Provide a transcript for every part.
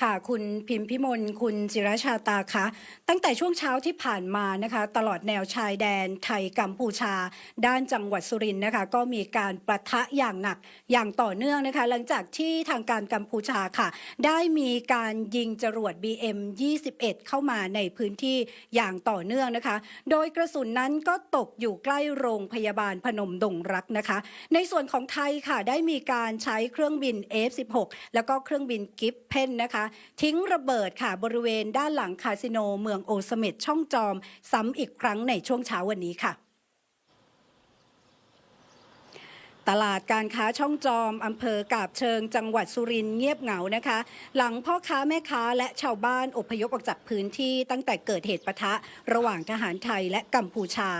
ค่ะคุณพิมพิมลคุณจิรชาตาคะตั้งแต่ช่วงเช้าที่ผ่านมานะคะตลอดแนวชายแดนไทยกัมพูชา ด้านจังหวัดสุรินทร์นะคะก็มีการประทะอย่างหนักอย่างต่อเนื่องนะคะ หลังจากที่ทางการกัมพูชาค่ะ ได้มีการยิงจรวด BM 21 เข้ามาในพื้นที่อย่างต่อเนื่องนะคะ โดยกระสุนนั้นก็ตกอยู่ใกล้โรงพยาบาลพนมดงรักนะคะ ในส่วนของไทยค่ะได้มีการใช้เครื่องบิน F16 แล้วก็เครื่องบินกิฟเพนนะคะทิ้งระเบิดค่ะบริเวณด้านหลังคาสิโนเมืองโอสเมดช่องจอม ซ้ำอีกครั้งในช่วงเช้าวันนี้ค่ะตลาดการค้าช่องจอม อำเภอกาบเชิง จังหวัดสุรินทร์เงียบเหงานะคะ หลังพ่อค้าแม่ค้าและชาวบ้านอพยพออกจากพื้นที่ตั้งแต่เกิดเหตุปะทะ ระหว่างทหารไทยและกัมพูชา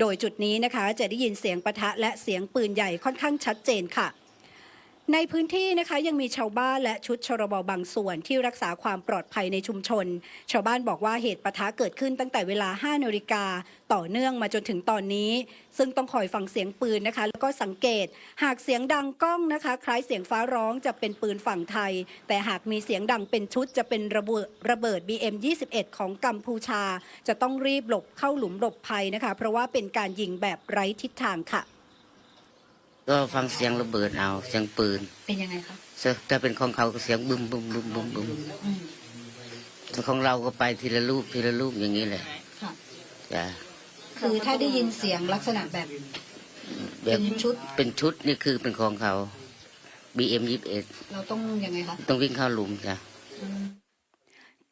โดยจุดนี้นะคะจะได้ยินเสียงปะทะและเสียงปืนใหญ่ค่อนข้างชัดเจนค่ะ ในพื้นที่นะคะยังมีชาวบ้านและชุดชรบ บางส่วนที่รักษาความปลอดภัยในชุมชน ชาวบ้านบอกว่าเหตุปะทะเกิดขึ้นตั้งแต่เวลา 5นาฬิกาต่อเนื่องมาจนถึงตอนนี้ ซึ่งต้องคอยฟังเสียงปืนนะคะ แล้วก็สังเกต หากเสียงดังก้องนะคะ คล้ายเสียงฟ้าร้องจะเป็นปืนฝั่งไทย แต่หากมีเสียงดังเป็นชุดจะเป็นระเบิดระเบิด BM 21 ของกัมพูชา จะต้องรีบหลบเข้าหลุมหลบภัยนะคะ เพราะว่าเป็นการยิงแบบไร้ทิศทางค่ะ ก็ฟังเสียงระเบิดเอาเสียงปืน เป็นยังไงคะถ้าเป็นของเขาก็เสียงบึมบึมบึมบึมบึมอืมแต่ของเราก็ไปทีละลูกทีละลูกอย่างนี้แหละค่ะจ้ะคือถ้าได้ยินเสียงลักษณะแบบแบเป็บนชุดเป็นชุดนี่คือเป็นของเขา BM เราต้องยังไงคะ21ต้องวิ่งเข้าหลุมจ้ะอืม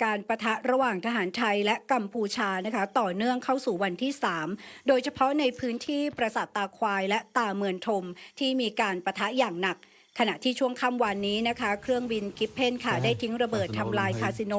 การประทะระหว่างทหารไทยและกัมพูชานะคะ ต่อเนื่องเข้าสู่วันที่ 3 โดยเฉพาะในพื้นที่ปราสาทตาควายและตาเมือนทมที่มีการประทะอย่างหนัก ขณะที่ช่วงค่ำวันนี้นะคะ เครื่องบินกิฟเพนค่ะได้ทิ้งระเบิดทำลายคาสิโน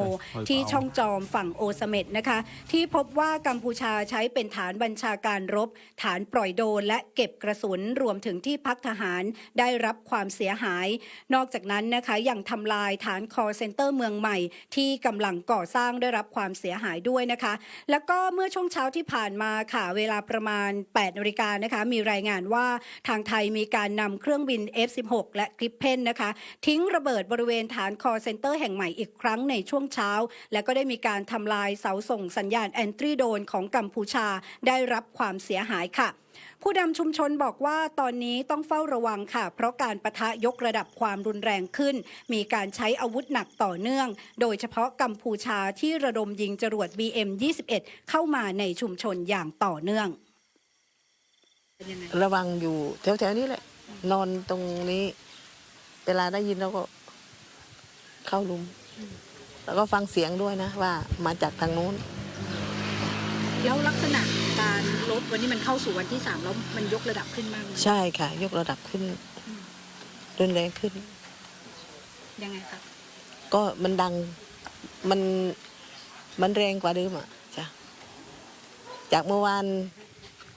ที่ช่องจอมฝั่งโอสเมดนะคะ ที่พบว่ากัมพูชาใช้เป็นฐานบัญชาการรบ ฐานปล่อยโดรนและเก็บกระสุนรวมถึงที่พักทหารได้รับความเสียหาย นอกจากนั้นนะคะยังทำลายฐานคอเซ็นเตอร์เมืองใหม่ ที่กำลังก่อสร้างได้รับความเสียหายด้วยนะคะ แล้วก็เมื่อช่วงเช้าที่ผ่านมาค่ะเวลาประมาณ8นาฬิกานะคะมีรายงานว่าทางไทยมีการนำเครื่องบิน F16 และกริปเพนนะคะ ทิ้งระเบิดบริเวณฐานคอเซ็นเตอร์แห่งใหม่อีกครั้งในช่วงเช้า และก็ได้มีการทำลายเสาส่งสัญญาณแอนตรีโดนของกัมพูชาได้รับความเสียหายค่ะผู้นำชุมชนบอกว่าตอนนี้ต้องเฝ้าระวังค่ะ เพราะการประทะยกระดับความรุนแรงขึ้น มีการใช้อาวุธหนักต่อเนื่อง โดยเฉพาะกัมพูชาที่ระดมยิงจรวด BM 21 เข้ามาในชุมชนอย่างต่อเนื่อง ระวังอยู่แถวๆนี้แหละ นอนตรงนี้ เวลาได้ยินเราก็เข้าหลุม แล้วก็ฟังเสียงด้วยนะว่ามาจากทางนู้น แล้วลักษณะการลบวันนี้มันเข้าสู่วันที่สามแล้วมันยกระดับขึ้นมากไหมใช่ค่ะ ยกระดับขึ้นรุนแรงขึ้น ยังไงคะก็มันดังมันมันแรงกว่าเดิมอะจ้ะจากเมื่อวาน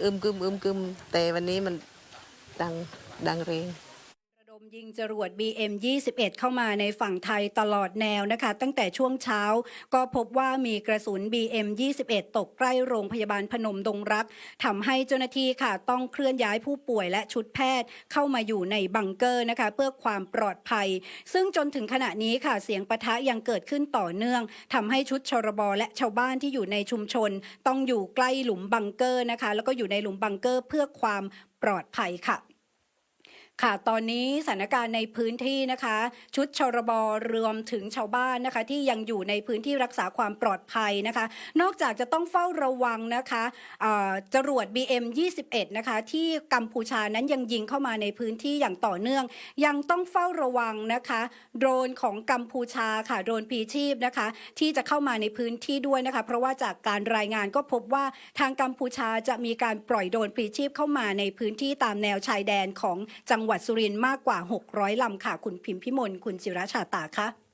อึมกึมอึมกึมแต่วันนี้มันดังดังแรงระดม ยิงจรวด BM 21 เข้ามาในฝั่งไทยตลอดแนวนะคะ ตั้งแต่ช่วงเช้าก็พบว่ามีกระสุน BM 21 ตกใกล้โรงพยาบาลพนมดงรักทำให้เจ้าหน้าที่ค่ะ ต้องเคลื่อนย้ายผู้ป่วยและชุดแพทย์เข้ามาอยู่ในบังเกอร์นะคะ เพื่อความปลอดภัย ซึ่งจนถึงขณะนี้ค่ะ เสียงปะทะยังเกิดขึ้นต่อเนื่องทำให้ชุดชรบและชาวบ้านที่อยู่ในชุมชน ต้องอยู่ใกล้หลุมบังเกอร์นะคะ แล้วก็อยู่ในหลุมบังเกอร์เพื่อความปลอดภัยค่ะ ค่ะ ตอนนี้สถานการณ์ในพื้นที่นะคะ ชุดชรบรวมถึงชาวบ้านนะคะ ที่ยังอยู่ในพื้นที่รักษาความปลอดภัยนะคะ นอกจากจะต้องเฝ้าระวังนะคะเอ่อจรวด BM 21นะคะ ที่กัมพูชานั้นยังยิงเข้ามาในพื้นที่อย่างต่อเนื่อง ยังต้องเฝ้าระวังนะคะ โดรนของกัมพูชาค่ะ โดรนพีชีพนะคะ ที่จะเข้ามาในพื้นที่ด้วยนะคะ เพราะว่าจากการรายงานก็พบว่าทางกัมพูชาจะมีการปล่อยโดรนพีชีพเข้ามาในพื้นที่ตามแนวชายแดนของจังงหวัดสุรินทร์มากกว่า 600ลำค่ะ คุณพิมพิมลคุณจิรชาตาคะ